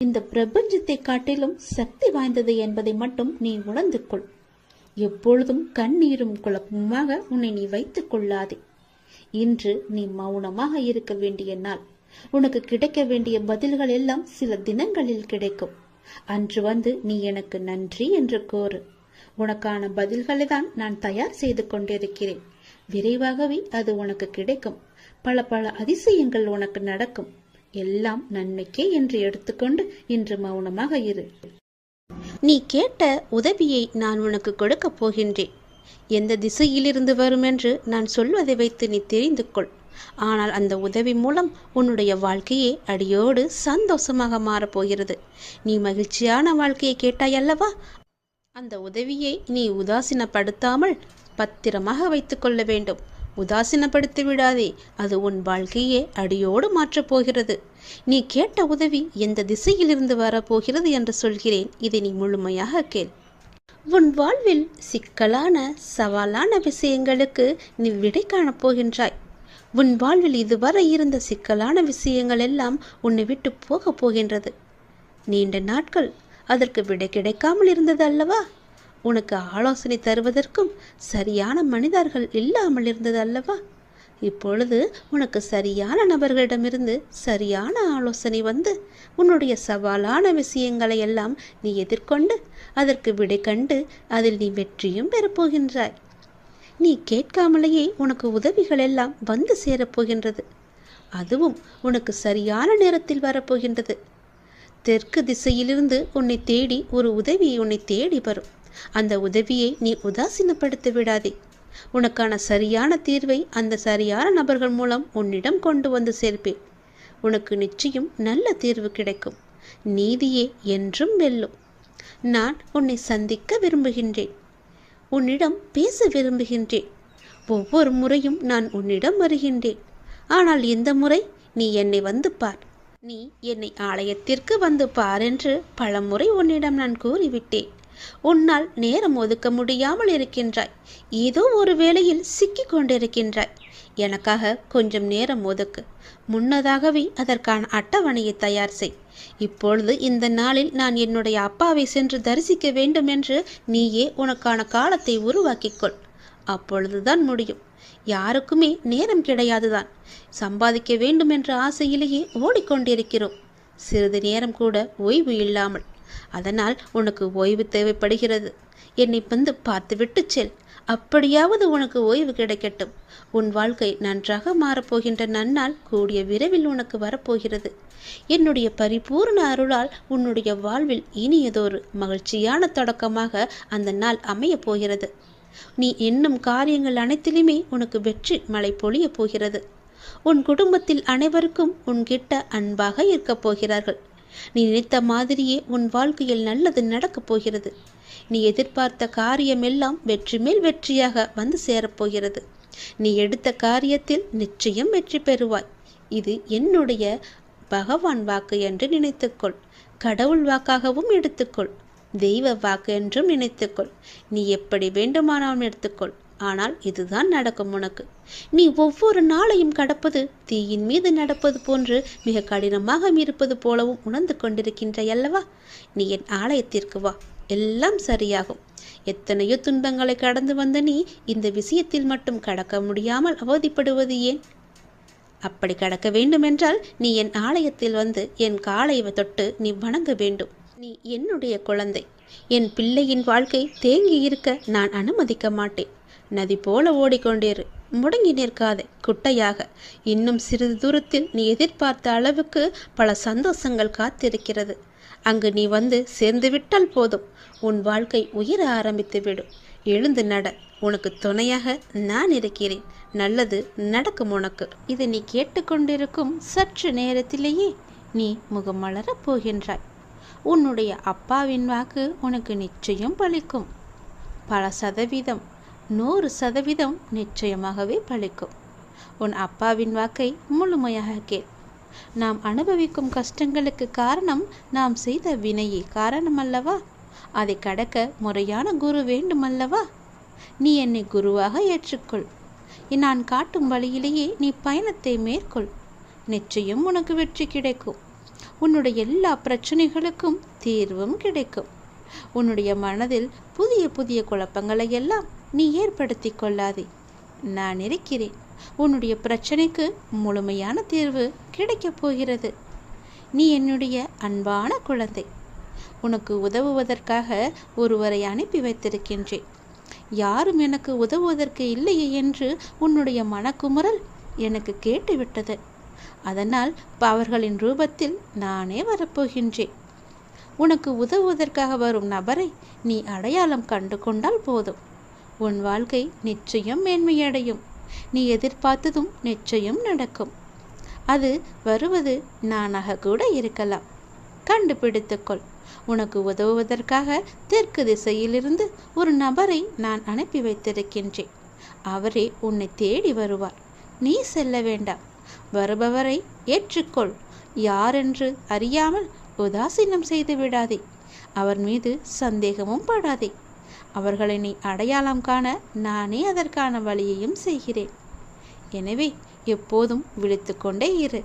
இந்த பிரபஞ்சத்தை காட்டிலும் சக்தி வாய்ந்தது என்பதை மட்டும் நீ உணர்ந்து கொள் எப்பொழுதும் கண்ணீரும் குழப்பமாக உன்னை நீ வைத்துக் கொள்ளாதே. இன்று நீ மௌனமாக இருக்க வேண்டிய நாள். உனக்கு கிடைக்க வேண்டிய பதில்கள் எல்லாம் சில தினங்களில் கிடைக்கும். அன்று வந்து நீ எனக்கு நன்றி என்று கோரு உனக்கான பதில்களை தான் நான் தயார் செய்து கொண்டிருக்கிறேன். விரைவாகவே அது உனக்கு கிடைக்கும். பல பல அதிசயங்கள் உனக்கு நடக்கும். எல்லாம் நன்மைக்கே என்று எடுத்துக்கொண்டு இன்று மௌனமாக இரு. நீ கேட்ட உதவியை நான் உனக்கு கொடுக்கப் போகின்றேன். எந்த திசையிலிருந்து வரும் என்று நான் சொல்வதை வைத்து நீ தெரிந்து கொள். ஆனால் அந்த உதவி மூலம் உன்னுடைய வாழ்க்கையே அடியோடு சந்தோஷமாக மாறப்போகிறது நீ மகிழ்ச்சியான வாழ்க்கையை கேட்டாய் அல்லவா? அந்த உதவியை நீ உதாசீனப்படுத்தாமல் பத்திரமாக வைத்துக்கொள்ள வேண்டும். உதாசீனப்படுத்தி விடாதே. அது உன் வாழ்க்கையே அடியோடு மாற்றப் போகிறது. நீ கேட்ட உதவி எந்த திசையிலிருந்து வரப்போகிறது என்று சொல்கிறேன். இதை நீ முழுமையாக கேள். உன் வாழ்வில் சிக்கலான சவாலான விஷயங்களுக்கு நீ விடை காணப் போகின்றாய். உன் வாழ்வில் இதுவரை இருந்த சிக்கலான விஷயங்கள் எல்லாம் உன்னை விட்டு போகப் போகின்றது. நீண்ட நாட்கள் அதற்கு விடை கிடைக்காமல் இருந்தது அல்லவா? உனக்கு ஆலோசனை தருவதற்கும் சரியான மனிதர்கள் இல்லாமல் இருந்தது அல்லவா? இப்பொழுது உனக்கு சரியான நபர்களிடமிருந்து சரியான ஆலோசனை வந்து உன்னுடைய சவாலான விஷயங்களை எல்லாம் நீ எதிர்கொண்டு அதற்கு விடை கண்டு அதில் நீ வெற்றியும் பெறப்போகின்றாய் நீ கேட்காமலேயே உனக்கு உதவிகள் எல்லாம் வந்து சேரப்போகின்றது அதுவும் உனக்கு சரியான நேரத்தில் வரப்போகின்றது தெற்கு திசையிலிருந்து உன்னை தேடி ஒரு உதவி உன்னை தேடி வரும். அந்த உதவியை நீ உதாசீனப்படுத்தி விடாதே உனக்கான சரியான தீர்வை அந்த சரியான நபர்கள் மூலம் உன்னிடம் கொண்டு வந்து சேர்ப்பேன். உனக்கு நிச்சயம் நல்ல தீர்வு கிடைக்கும். நீதியே என்றும் வெல்லும். நான் உன்னை சந்திக்க விரும்புகின்றேன். உன்னிடம் பேச விரும்புகின்றேன். ஒவ்வொரு முறையும் நான் உன்னிடம் வருகின்றேன். ஆனால் இந்த முறை நீ என்னை வந்து பார். நீ என்னை ஆலயத்திற்கு வந்து பார் என்று பலமுறை உன்னிடம் நான் கூறிவிட்டேன். உன்னால் நேரம் ஒதுக்க முடியாமல் இருக்கின்றாய். ஏதோ ஒரு வேளையில் சிக்கிக் கொண்டிருக்கின்றாய். எனக்காக கொஞ்சம் நேரம் ஒதுக்கு. முன்னதாகவே அதற்கான அட்டவணையை தயார் செய். இப்பொழுது இந்த நாளில் நான் என்னுடைய அப்பாவை சென்று தரிசிக்க வேண்டும் என்று நீயே உனக்கான காலத்தை உருவாக்கிக்கொள் அப்பொழுதுதான் முடியும். யாருக்குமே நேரம் கிடையாதுதான். சம்பாதிக்க வேண்டும் என்ற ஆசையிலேயே ஓடிக்கொண்டிருக்கிறோம். சிறிது நேரம் கூட ஓய்வு இல்லாமல் அதனால் உனக்கு ஓய்வு தேவைப்படுகிறது. என்னை வந்து பார்த்துவிட்டு செல். அப்படியாவது உனக்கு ஓய்வு கிடைக்கட்டும். உன் வாழ்க்கை நன்றாக மாறப்போகின்ற நன்னால் கூடிய விரைவில் உனக்கு வரப்போகிறது. என்னுடைய பரிபூர்ண அருளால் உன்னுடைய வாழ்வில் இனியதொரு மகிழ்ச்சியான தொடக்கமாக அந்த நாள் அமையப் போகிறது. நீ என்னும் காரியங்கள் அனைத்திலுமே உனக்கு வெற்றி மழை பொழியப் போகிறது. உன் குடும்பத்தில் அனைவருக்கும் உன்கிட்ட அன்பாக இருக்கப் போகிறார்கள். நீ நினைத்த மாதிரியே உன் வாழ்க்கையில் நல்லது நடக்கப் போகிறது. நீ எதிர்பார்த்த காரியமெல்லாம் வெற்றி மேல் வெற்றியாக வந்து சேரப்போகிறது நீ எடுத்த காரியத்தில் நிச்சயம் வெற்றி பெறுவாய். இது என்னுடைய பகவான் வாக்கு என்று நினைத்துக்கொள். கடவுள் வாக்காகவும் எடுத்துக்கொள். தெய்வ வாக்கு என்றும் நினைத்துக்கொள். நீ எப்படி வேண்டுமானாலும் எடுத்துக்கொள். ஆனால் இதுதான் நடக்கும் உனக்கு. நீ ஒவ்வொரு நாளையும் கடப்பது தீயின் மீது நடப்பது போன்று மிக கடினமாக இருப்பது போலவும் உணர்ந்து கொண்டிருக்கின்றாய் அல்லவா? நீ என் ஆலயத்திற்கு வா. எல்லாம் சரியாகும். எத்தனையோ துன்பங்களை கடந்து வந்த நீ இந்த விஷயத்தில் மட்டும் கடக்க முடியாமல் அவதிப்படுவது ஏன்? அப்படி கடக்க வேண்டுமென்றால் நீ என் ஆலயத்தில் வந்து என் காலை தொட்டு நீ வணங்க வேண்டும். நீ என்னுடைய குழந்தை. என் பிள்ளையின் வாழ்க்கை தேங்கி இருக்க நான் அனுமதிக்க மாட்டேன். நதி போல ஓடிக்கொண்டிரு முடங்கி நிற்காதே குட்டையாக. இன்னும் சிறிது தூரத்தில் நீ எதிர்பார்த்த அளவுக்கு பல சந்தோஷங்கள் காத்திருக்கிறது. அங்கு நீ வந்து சேர்ந்து விட்டால் போதும். உன் வாழ்க்கை உயிர ஆரம்பித்து விடும். எழுந்து நட. உனக்கு துணையாக நான் இருக்கிறேன். நல்லது நடக்கும் உனக்கு. இதை நீ கேட்டுக்கொண்டிருக்கும் சற்று நேரத்திலேயே நீ முகமலரப் போகின்றாய். உன்னுடைய அப்பாவின் வாக்கு உனக்கு நிச்சயம் பலிக்கும். பல சதவீதம் நூறு சதவீதம் நிச்சயமாகவே பழிக்கும். உன் அப்பாவின் வாக்கை முழுமையாக கேள். நாம் அனுபவிக்கும் கஷ்டங்களுக்கு காரணம் நாம் செய்த வினையே காரணம் அல்லவா அதை கடக்க முறையான குரு வேண்டுமல்லவா? நீ என்னை குருவாக ஏற்றுக்கொள். நான் காட்டும் வழியிலேயே நீ பயணத்தை மேற்கொள். நிச்சயம் உனக்கு வெற்றி கிடைக்கும். உன்னுடைய எல்லா பிரச்சனைகளுக்கும் தீர்வும் கிடைக்கும். உன்னுடைய மனதில் புதிய புதிய குழப்பங்களை எல்லாம் நீ ஏற்படுத்தி கொள்ளாதே. நான் இருக்கிறேன். உன்னுடைய பிரச்சனைக்கு முழுமையான தீர்வு கிடைக்கப் போகிறது. நீ என்னுடைய அன்பான குழந்தை. உனக்கு உதவுவதற்காக ஒருவரை அனுப்பி வைத்திருக்கின்றேன். யாரும் எனக்கு உதவுவதற்கு இல்லையே என்று உன்னுடைய மனக்குமுறல் எனக்கு கேட்டுவிட்டது. அதனால் அவர்களின் ரூபத்தில் நானே வரப்போகின்றேன். உனக்கு உதவுவதற்காக வரும் நபரை நீ அடையாளம் கண்டு கொண்டால் போதும். உன் வாழ்க்கை நிச்சயம் மேன்மையடையும். நீ எதிர்பார்த்ததும் நிச்சயம் நடக்கும். அது வருவது நானாக கூட இருக்கலாம். கண்டுபிடித்துக்கொள். உனக்கு உதவுவதற்காக தெற்கு திசையிலிருந்து ஒரு நபரை நான் அனுப்பி வைத்திருக்கின்றேன். அவரே உன்னை தேடி வருவார். நீ செல்ல வேண்டாம். வருபவரை ஏற்றுக்கொள். யாரென்று அறியாமல் உதாசீனம் செய்து விடாதே. அவர் மீது சந்தேகமும் படாதே. அவர்களை நீ அடையாளம் காண நானே அதற்கான வழியையும் செய்கிறேன். எனவே எப்போதும் விழித்து கொண்டே இரு.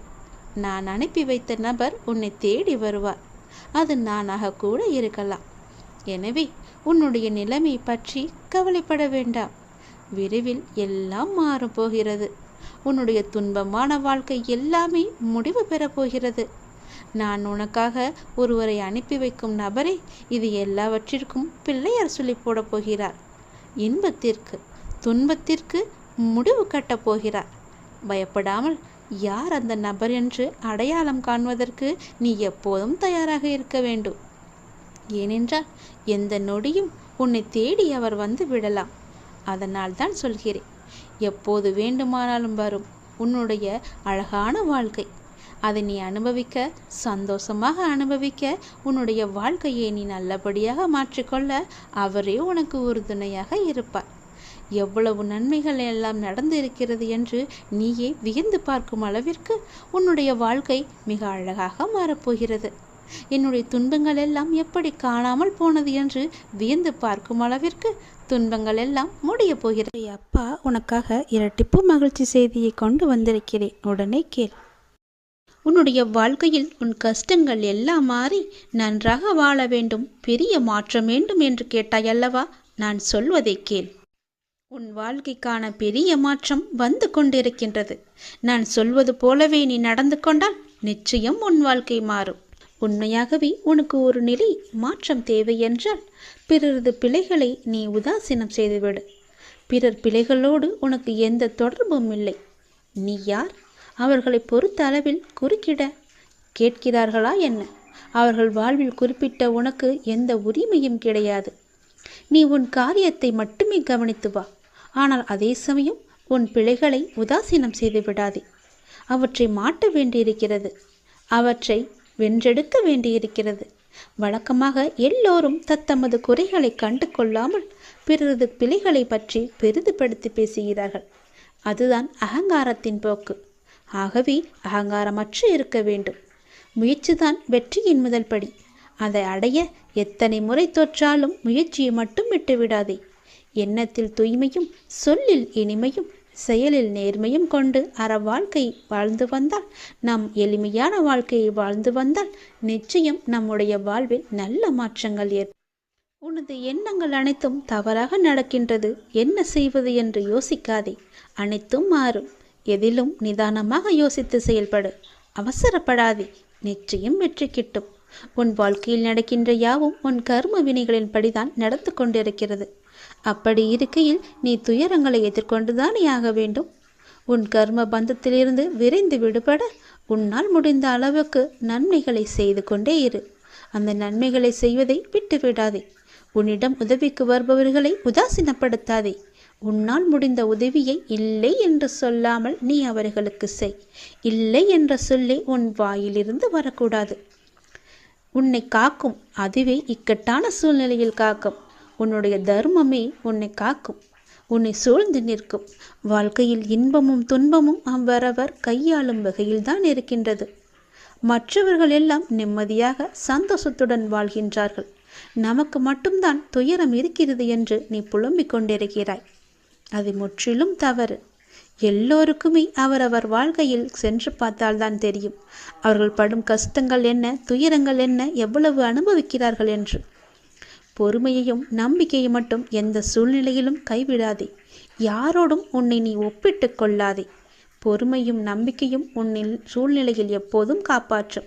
நான் அனுப்பி வைத்த நபர் உன்னை தேடி வருவார். அது நானாக கூட இருக்கலாம். எனவே உன்னுடைய நிலைமை பற்றி கவலைப்பட வேண்டாம். விரைவில் எல்லாம் மாறப்போகிறது உன்னுடைய துன்பமான வாழ்க்கை எல்லாமே முடிவு பெறப்போகிறது போகிறது. நான் உனக்காக ஒருவரை அனுப்பி வைக்கும் நபரே இது எல்லாவற்றிற்கும் பிள்ளையார் சொல்லி போடப் போகிறார். இன்பத்திற்கு துன்பத்திற்கு முடிவு கட்டப் போகிறார். பயப்படாமல் யார் அந்த நபர் என்று அடையாளம் காண்பதற்கு நீ எப்போதும் தயாராக இருக்க வேண்டும். ஏனென்றால் எந்த நொடியும் உன்னை தேடி அவர் வந்து விடலாம். அதனால் தான் சொல்கிறேன் எப்போது வேண்டுமானாலும் வரும் உன்னுடைய அழகான வாழ்க்கை. அதை நீ அனுபவிக்க சந்தோஷமாக அனுபவிக்க உன்னுடைய வாழ்க்கையை நீ நல்லபடியாக மாற்றிக்கொள்ள அவரே உனக்கு உறுதுணையாக இருப்பார். எவ்வளவு நன்மைகள் எல்லாம் நடந்து இருக்கிறது என்று நீயே வியந்து பார்க்கும் அளவிற்கு உன்னுடைய வாழ்க்கை மிக அழகாக மாறப்போகிறது. என்னுடைய துன்பங்கள் எல்லாம் எப்படி காணாமல் போனது என்று வியந்து பார்க்கும் அளவிற்கு துன்பங்கள் எல்லாம் முடிய போகிறது. அப்பா உனக்காக இரட்டிப்பு மகிழ்ச்சி செய்தியை கொண்டு வந்திருக்கிறேன். உடனே கேள். உன்னுடைய வாழ்க்கையில் உன் கஷ்டங்கள் எல்லாம் மாறி நன்றாக வாழ வேண்டும் பெரிய மாற்றம் வேண்டும் என்று கேட்டாய் அல்லவா? நான் சொல்வதை கேள். உன் வாழ்க்கைக்கான பெரிய மாற்றம் வந்து கொண்டிருக்கின்றது. நான் சொல்வது போலவே நீ நடந்து கொண்டால் நிச்சயம் உன் வாழ்க்கை மாறும். உண்மையாகவே உனக்கு ஒரு நிலை மாற்றம் தேவை என்றால் பிறரது பிழைகளை நீ உதாசீனம் செய்துவிடு. பிறர் பிழைகளோடு உனக்கு எந்த தொடர்பும் இல்லை. நீ யார்? அவர்களை பொறுத்த அளவில் குறுக்கிட கேட்கிறார்களா என்ன? அவர்கள் வாழ்வில் குறிப்பிட்ட உனக்கு எந்த உரிமையும் கிடையாது. நீ உன் காரியத்தை மட்டுமே கவனித்து வா. ஆனால் அதே சமயம் உன் பிழைகளை உதாசீனம் செய்து விடாதே. அவற்றை மாட்ட வேண்டியிருக்கிறது. அவற்றை வென்றெடுக்க வேண்டியிருக்கிறது. வழக்கமாக எல்லோரும் தத்தமது குறைகளை கண்டு கொள்ளாமல் பிறரது பிழைகளை பற்றி பெரிதுபடுத்தி பேசுகிறார்கள். அதுதான் அகங்காரத்தின் போக்கு. ஆகவே அகங்காரமற்று இருக்க வேண்டும். முயற்சிதான் வெற்றியின் முதல் படி. அதை அடைய எத்தனை முறை தோற்றாலும் முயற்சியை மட்டும் விட்டுவிடாதே. எண்ணத்தில் தூய்மையும் சொல்லில் இனிமையும் செயலில் நேர்மையும் கொண்டு அற வாழ்க்கை வாழ்ந்து வந்தால் நம் எளிமையான வாழ்க்கையை வாழ்ந்து வந்தால் நிச்சயம் நம்முடைய வாழ்வில் நல்ல மாற்றங்கள் ஏற்படும் உனது எண்ணங்கள் அனைத்தும் தவறாக நடக்கின்றது. என்ன செய்வது என்று யோசிக்காதே. அனைத்தும் மாறும். எதிலும் நிதானமாக யோசித்து செயல்படு. அவசரப்படாதே. நிச்சயம் வெற்றி கிட்டும் உன் வாழ்க்கையில் நடக்கின்ற யாவும் உன் கர்ம வினைகளின் படிதான் நடந்து கொண்டிருக்கிறது. அப்படி இருக்கையில் நீ துயரங்களை எதிர்கொண்டுதானே ஆக வேண்டும்? உன் கர்ம பந்தத்திலிருந்து விரைந்து விடுபட உன்னால் முடிந்த அளவுக்கு நன்மைகளை செய்து கொண்டே இரு. அந்த நன்மைகளை செய்வதை விட்டுவிடாதே. உன்னிடம் உதவிக்கு வருபவர்களை உதாசீனப்படுத்தாதே. உன்னால் முடிந்த உதவியை இல்லை என்று சொல்லாமல் நீ அவர்களுக்கு செய். இல்லை என்ற சொல்லி உன் வாயிலிருந்து வரக்கூடாது. உன்னை காக்கும் அதுவே இக்கட்டான சூழ்நிலையில் காக்கும். உன்னுடைய தர்மமே உன்னை காக்கும். உன்னை சூழ்ந்து நிற்கும். வாழ்க்கையில் இன்பமும் துன்பமும் அவ்வரவர் கையாளும் வகையில்தான் இருக்கின்றது. மற்றவர்கள் எல்லாம் நிம்மதியாக சந்தோஷத்துடன் வாழ்கின்றார்கள். நமக்கு மட்டும்தான் துயரம் இருக்கிறது என்று நீ புலம்பிக் கொண்டிருக்கிறாய். அது முற்றிலும் தவறு. எல்லோருக்குமே அவரவர் வாழ்க்கையில் சென்று பார்த்தால்தான் தெரியும். அவர்கள் படும் கஷ்டங்கள் என்ன துயரங்கள் என்ன எவ்வளவு அனுபவிக்கிறார்கள் என்று. பொறுமையையும் நம்பிக்கையும் மட்டும் எந்த சூழ்நிலையிலும் கைவிடாதே. யாரோடும் உன்னை நீ ஒப்பிட்டு கொள்ளாதே. பொறுமையும் நம்பிக்கையும் உன்னில் சூழ்நிலையில் எப்போதும் காப்பாற்றும்.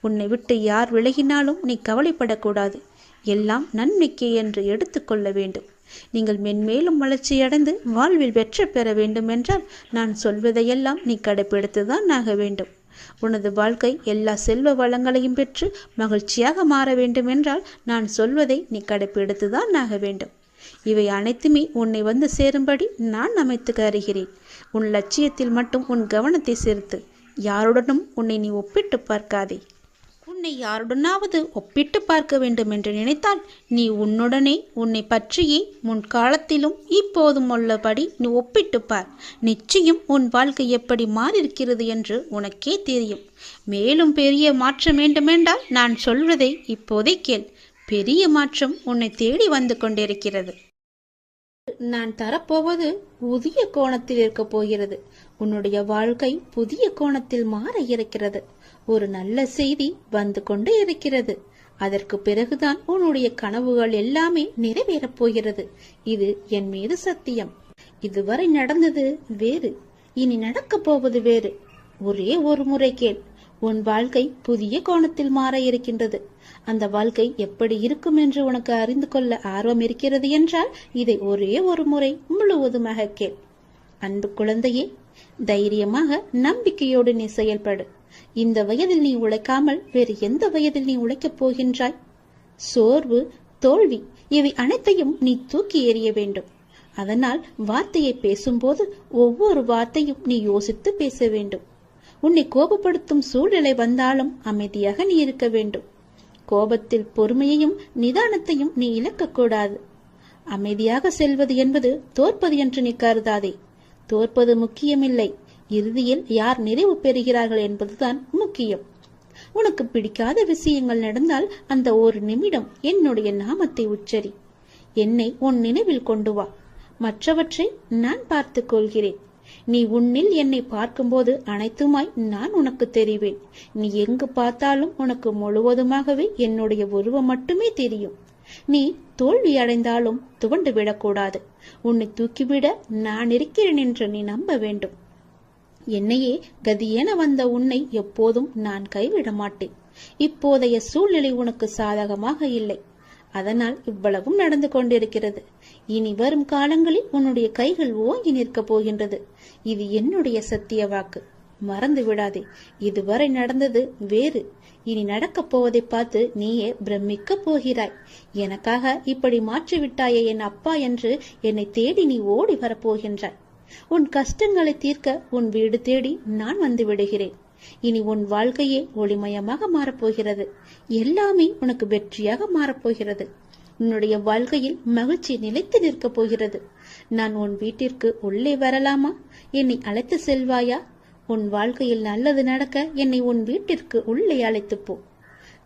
உன்னை விட்டு யார் விலகினாலும் நீ கவலைப்படக்கூடாது. எல்லாம் நன்மைக்கே என்று எடுத்துக்கொள்ள வேண்டும். நீங்கள் மென்மேலும் வளர்ச்சியடைந்து வாழ்வில் வெற்றி பெற வேண்டுமென்றால் நான் சொல்வதையெல்லாம் நீ கடைப்பிடித்துதான் ஆக வேண்டும். உனது வாழ்க்கை எல்லா செல்வ வளங்களையும் பெற்று மகிழ்ச்சியாக மாற வேண்டுமென்றால் நான் சொல்வதை நீ கடைப்பிடித்துதான் ஆக வேண்டும். இவை அனைத்துமே உன்னை வந்து சேரும்படி நான் அமைத்து கருகிறேன் உன் லட்சியத்தில் மட்டும் உன் கவனத்தை செலுத்து. யாருடனும் உன்னை நீ ஒப்பிட்டு பார்க்காதே. உன்னை யாருடனாவது ஒப்பிட்டு பார்க்க வேண்டும் என்று நினைத்தால் நீ உன்னுடனே உன்னை பற்றியே முன்காலத்திலும் இப்போதும் உள்ளபடி நீ ஒப்பிட்டு பார். நிச்சயம் உன் வாழ்க்கை எப்படி மாறியிருக்கிறது என்று உனக்கே தெரியும். மேலும் பெரிய மாற்றம் வேண்டுமென்றால் நான் சொல்வதை இப்போதே கேள். பெரிய மாற்றம் உன்னை தேடி வந்து கொண்டிருக்கிறது. நான் தரப்போவது புதிய கோணத்தில் இருக்கப் போகிறது. உன்னுடைய வாழ்க்கை புதிய கோணத்தில் மாற இருக்கிறது. ஒரு நல்ல செய்தி வந்து கொண்டு இருக்கிறது. அதற்கு பிறகுதான் உன்னுடைய கனவுகள் எல்லாமே நிறைவேறப் போகிறது. இது என் மீது சத்தியம். இதுவரை நடந்தது வேறு. இனி நடக்கப் போவது வேறு. ஒரே ஒரு முறை கேள். உன் வாழ்க்கை புதிய கோணத்தில் மாற இருக்கின்றது. அந்த வாழ்க்கை எப்படி இருக்கும் என்று உனக்கு அறிந்து கொள்ள ஆர்வம் இருக்கிறது என்றால் இதை ஒரே ஒரு முறை முழுவதுமாக கேள். அன்பு குழந்தையே தைரியமாக நம்பிக்கையோடு நீ செயல்படு. இந்த வயதில் நீ உழைக்காமல் வேறு எந்த வயதில் நீ உழைக்கப் போகின்றாய்? சோர்வு தோல்வி இவை அனைத்தையும் நீ தூக்கி எறிய வேண்டும். அதனால் வார்த்தையை பேசும்போது ஒவ்வொரு வார்த்தையும் நீ யோசித்து பேச வேண்டும். உன்னை கோபப்படுத்தும் சூழ்நிலை வந்தாலும் அமைதியாக நீ இருக்க வேண்டும். கோபத்தில் பொறுமையையும் நிதானத்தையும் நீ இழக்கக்கூடாது அமைதியாக செல்வது என்பது தோற்பது என்று நீ கருதாதே. தோற்பது முக்கியமில்லை. இறுதியில் யார் நிறைவு பெறுகிறார்கள் என்பதுதான் முக்கியம். உனக்கு பிடிக்காத விஷயங்கள் நடந்தால் அந்த ஒரு நிமிடம் என்னுடைய நாமத்தை உச்சரி. என்னை உன் நினைவில் கொண்டு வா. மற்றவற்றை நான் பார்த்துக் கொள்கிறேன். நீ உன்னில் என்னை பார்க்கும்போது அனைத்துமாய் நான் உனக்கு தெரிவேன். நீ எங்கு பார்த்தாலும் உனக்கு முழுவதுமாகவே என்னுடைய உருவம் மட்டுமே தெரியும். நீ தோல்வி அடைந்தாலும் துவண்டு விடக்கூடாது. உன்னை தூக்கிவிட நான் இருக்கிறேன் என்று நீ நம்ப வேண்டும். என்னையே கதியென வந்த உன்னை எப்போதும் நான் கைவிட மாட்டேன் இப்போதைய சூழ்நிலை உனக்கு சாதகமாக இல்லை. அதனால் இவ்வளவும் நடந்து கொண்டிருக்கிறது. இனி வரும் காலங்களில் உன்னுடைய கைகள் ஓங்கி நிற்கப் போகின்றது. இது என்னுடைய சத்திய வாக்கு. மறந்து விடாதே. இதுவரை நடந்தது வேறு. இனி நடக்கப் போவதை பார்த்து நீயே பிரமிக்கப் போகிறாய். எனக்காக இப்படி மாற்றிவிட்டாயே என் அப்பா என்று என்னை தேடி நீ ஓடி வரப்போகின்றாய் உன் கஷ்டங்களை தீர்க்க உன் வீடு தேடி நான் வந்து விடுகிறேன். இனி உன் வாழ்க்கையே ஒளிமயமாக மாறப்போகிறது. எல்லாமே உனக்கு வெற்றியாக மாறப்போகிறது. உன்னுடைய வாழ்க்கையில் மகிழ்ச்சி நிலைத்து நிற்கப் போகிறது. நான் உன் வீட்டிற்கு உள்ளே வரலாமா? என்னை அழைத்து செல்வாயா? உன் வாழ்க்கையில் நல்லது நடக்க என்னை உன் வீட்டிற்கு உள்ளே அழைத்துப் போ.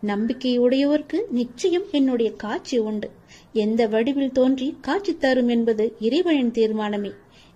நம்பிக்கையுடையோருக்கு நிச்சயம் என்னுடைய காட்சி உண்டு. எந்த வடிவில் தோன்றி காட்சி தரும் என்பது இறைவனின் தீர்மானமே.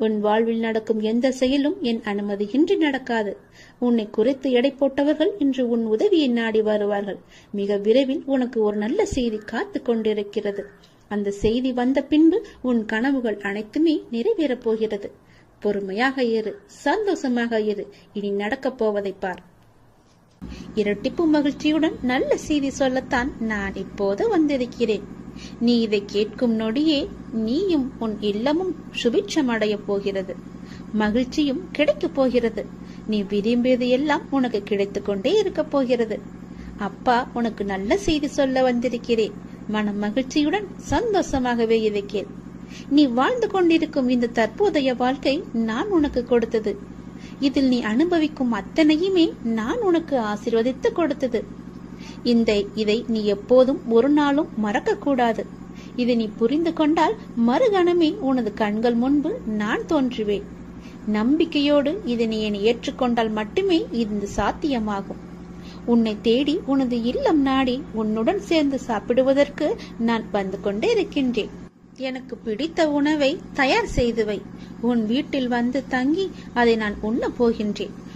உன் வாழ்வில் நடக்கும் எந்த செயலும் என் அனுமதியின்றி நடக்காது. உன்னை குறைத்து எடை போட்டவர்கள் இன்று உன் உதவியை நாடி வருவார்கள். மிக விரைவில் உனக்கு ஒரு நல்ல செய்தி காத்து கொண்டிருக்கிறது. அந்த செய்தி வந்த பின்பு உன் கனவுகள் அனைத்துமே நிறைவேறப் போகிறது. பொறுமையாக இரு சந்தோஷமாக இரு. இனி நடக்கப் போவதை பார். இரட்டிப்பு மகிழ்ச்சியுடன் நல்ல செய்தி சொல்லத்தான் நான் இப்போது வந்திருக்கிறேன். நீ இதை கேட்கும் நொடியே நீயும் உன் இல்லமும் சுபிட்சம் அடையப் போகிறது. மகிழ்ச்சியும் கிடைக்கப் போகிறது. நீ விரும்பியது எல்லாம் உனக்கு கிடைத்துக் கொண்டே இருக்கப் போகிறது. அப்பா உனக்கு நல்ல செய்தி சொல்ல வந்திருக்கிறேன். மன மகிழ்ச்சியுடன் சந்தோஷமாகவே இதை கேள். நீ வாழ்ந்து கொண்டிருக்கும் இந்த தற்போதைய வாழ்க்கை நான் உனக்கு கொடுத்தது. இதில் நீ அனுபவிக்கும் அத்தனையுமே நான் உனக்கு ஆசிர்வதித்து கொடுத்தது. இந்த இதை நீ எப்போதும் ஒரு நாளும் மறக்கக்கூடாது. இதை நீ புரிந்து கொண்டால் மறுகணமே உனது கண்கள் முன்பு நான் தோன்றுவேன். நம்பிக்கையோடு இதனை என்னை ஏற்றுக்கொண்டால் மட்டுமே இது சாத்தியமாகும். உன்னை தேடி உனது இல்லம் நாடி உன்னுடன் சேர்ந்து சாப்பிடுவதற்கு நான் வந்து கொண்டே இருக்கின்றேன். எனக்கு பிடித்த உணவை தயார் செய்துவை உன் வீட்டில் வந்து தங்கி அதை நான் உண்ண போகின்றேன்.